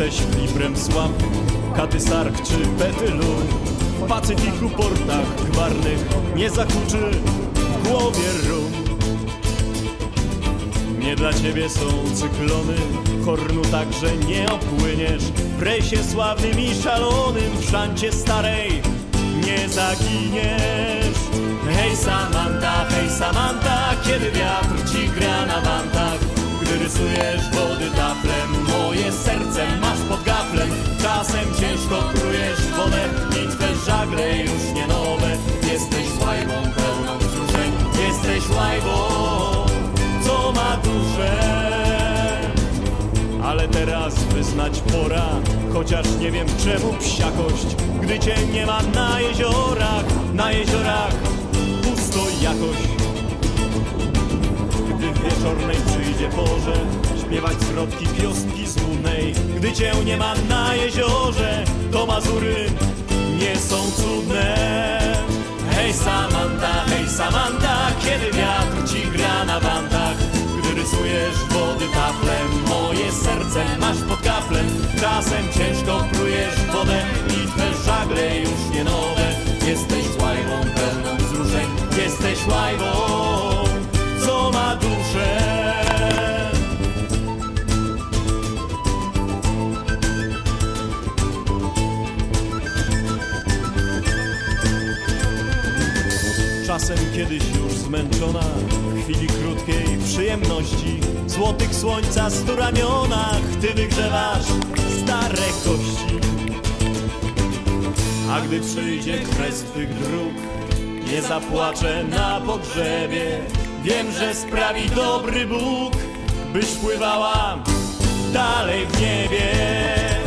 Jesteś fliprem słab, katysark czy petylu W Pacyfiku portach gwarnych nie zakuczy w głowie rum. Nie dla ciebie są cyklony, hornu także nie opłyniesz. W rejsie sławnym i szalonym, w szancie starej nie zaginiesz. Hej Samanta, hej Samanta, kiedy wiatr ci gra na wantach? Gdy rysujesz wody taflem, moje serce gaflem Czasem ciężko prujesz wodę i twe żagle już nie nowe Jesteś łajbą pełną wzruszeń, jesteś łajbą, co ma duszę ale teraz wyznać pora, chociaż nie wiem czemu psiakość, gdy cię nie ma na jeziorach, na jeziorach pusto jakoś. Gdy w wieczornej przyjdzie porze, śpiewać zwrotki wioski złudnej, gdy cię nie ma na jeziorze, to Mazury nie są cudne. Hej Samanta, hej Samanta, kiedy wiatr ci gra na wantach, gdy rysujesz wody taflem, moje serce masz pod kaflem. Czasem ciężko prujesz wodę i Czasem kiedyś już zmęczona W chwili krótkiej przyjemności. Złotych słońca stu ramionach Ty wygrzewasz stare kości. A gdy przyjdzie kres twych dróg Nie zapłaczę na pogrzebie. Wiem, że sprawi dobry Bóg Byś pływała dalej w niebie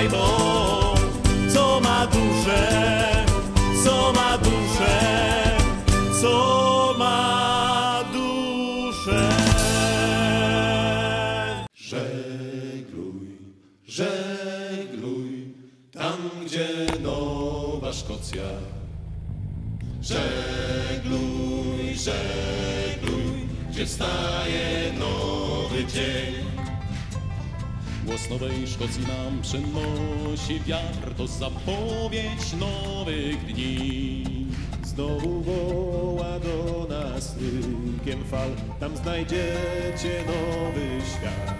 Łajbą, co ma duszę Co ma duszę Co ma duszę Żegluj, żegluj, tam gdzie Nowa Szkocja. Żegluj, żegluj, gdzie wstaje nowy dzień. Głos Nowej Szkocji nam przynosi wiatr, to zapowiedź nowych dni. Znowu woła do nas rykiem fal, tam znajdziecie nowy świat.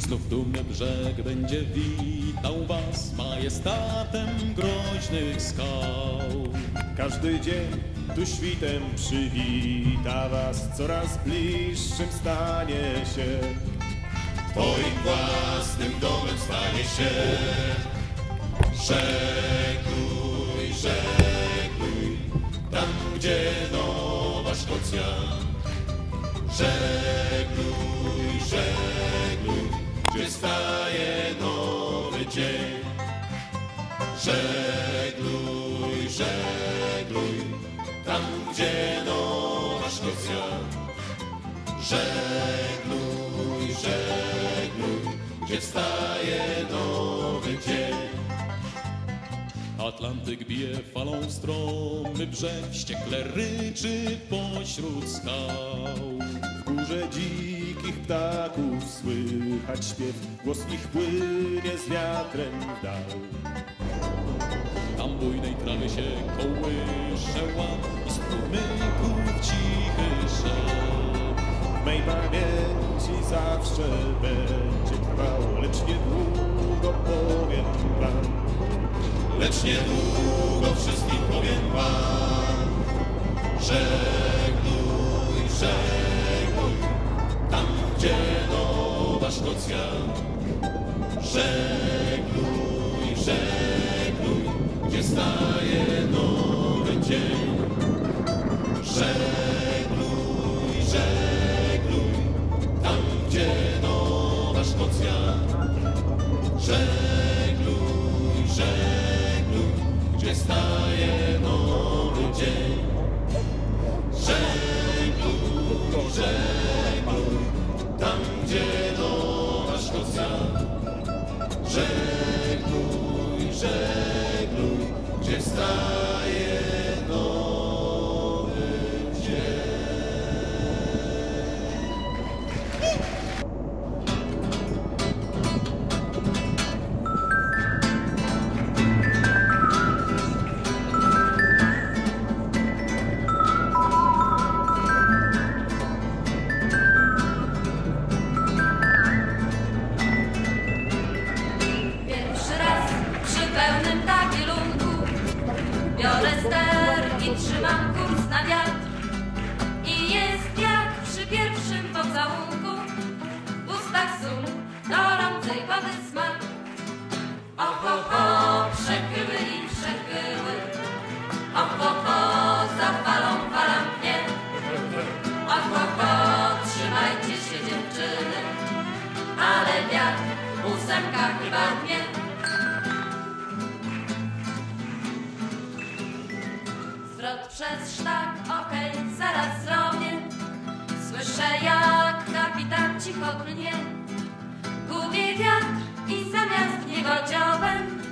Znów dumny brzeg będzie witał was majestatem groźnych skał. Każdy dzień tu świtem przywita was, coraz bliższym stanie się. Twoim własnym domem stanie się. Żegluj, żegluj, tam gdzie Nowa Szkocja. Żegluj, żegluj, gdzie staje nowy dzień. Żegluj, żegluj, tam gdzie Nowa Szkocja. Żegluj, Atlantyk bije falą stromy brzeg, wściekle ryczy pośród skał. W górze dzikich ptaków słychać śpiew, głos ich płynie z wiatrem w dal. Tam bujnej trawy się kołysze ład i z płomyków cichy szep. W mej pamięci zawsze będzie trwał, lecz niedługo powiem wam. Lecz niedługo wszystkim powiem wam. Żegluj, żegluj, tam gdzie Nowa Szkocja. Żegluj, kurs na wiatr I jest jak przy pierwszym pocałunku. W ustach sól gorącej wody smak. Oho, ho, przechyły i przechyły. Oho, ho, za falą fala mnie. Oho, ho, trzymajcie się dziewczyny. Ale wiatr ósemka chyba mnie przez sztak, okej, zaraz zrobię. Słyszę jak kapitan cicho klnie Gubię wiatr i zamiast niego dziobem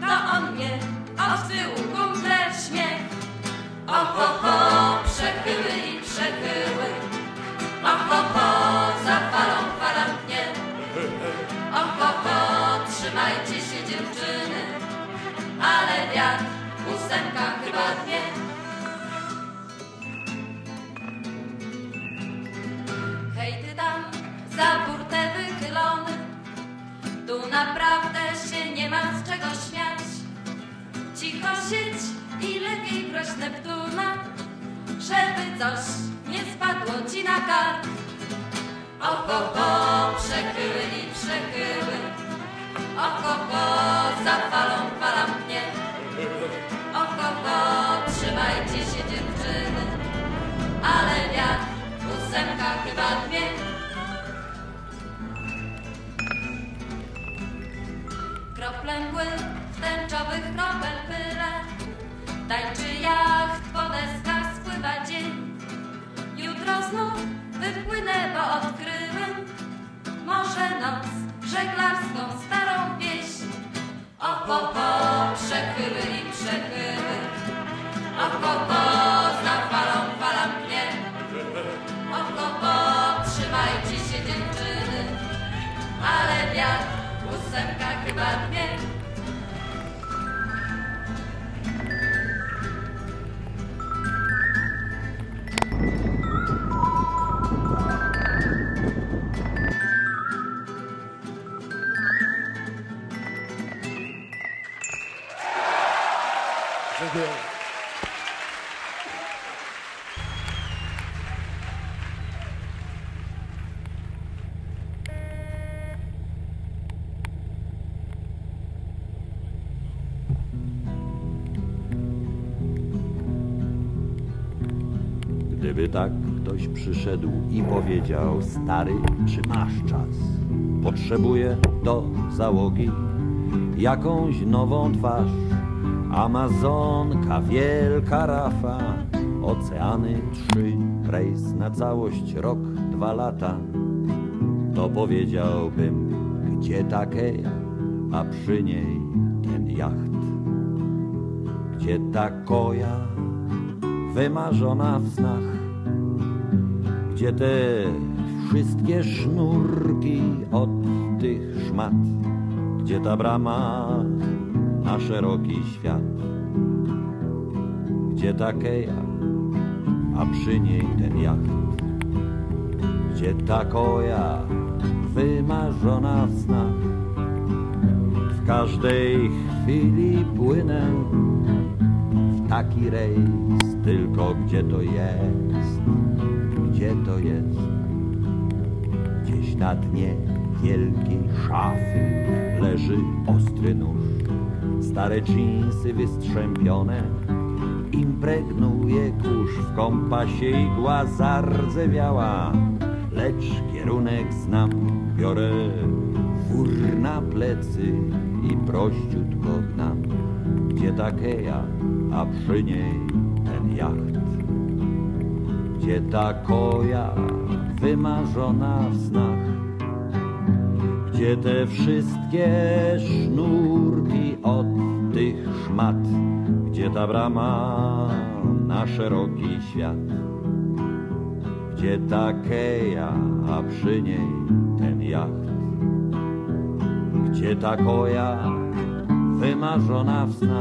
To on mnie od tyłu kumple śmiech. Oho, ho, przechyły i przechyły. Oho, ho, za falą fala mnie Oho, ho, trzymajcie się dziewczyny. Ale wiatr ósemka chyba dwie Tu naprawdę się nie ma z czego śmiać. Cicho siedź i lepiej proś Neptuna Żeby coś nie spadło ci na kark. Oho, ho, przechyły i przechyły. Oho, ho, za falą fala mnie trzymajcie się dziewczyny. Ale wiatr, ósemka chyba dwie Gdyby tak ktoś przyszedł i powiedział Stary, czy masz czas? Potrzebuję do załogi jakąś nową twarz. Amazonka, wielka rafa Oceany trzy, rejs na całość, rok, dwa lata. To powiedziałbym, gdzie takeja, a przy niej ten jacht. Gdzie ta koja, wymarzona w snach Gdzie te wszystkie sznurki od tych szmat Gdzie ta brama na szeroki świat Gdzie ta keja, a przy niej ten jacht Gdzie ta koja, wymarzona w snach. W każdej chwili płynę w taki rejs Tylko gdzie to jest, gdzie to jest? Gdzieś na dnie wielkiej szafy leży ostry nóż. Stare dżinsy wystrzępione Impregnuje kurz w kompasie igła zardzewiała. Lecz kierunek znam, biorę wór na plecy i prościutko nam, gdzie ta keja, a przy niej ten jacht. Gdzie ta koja wymarzona w snach, gdzie te wszystkie sznurki od tych szmat, gdzie ta brama na szeroki świat, gdzie ta keja, a przy niej ten jacht, gdzie ta koja wymarzona w snach.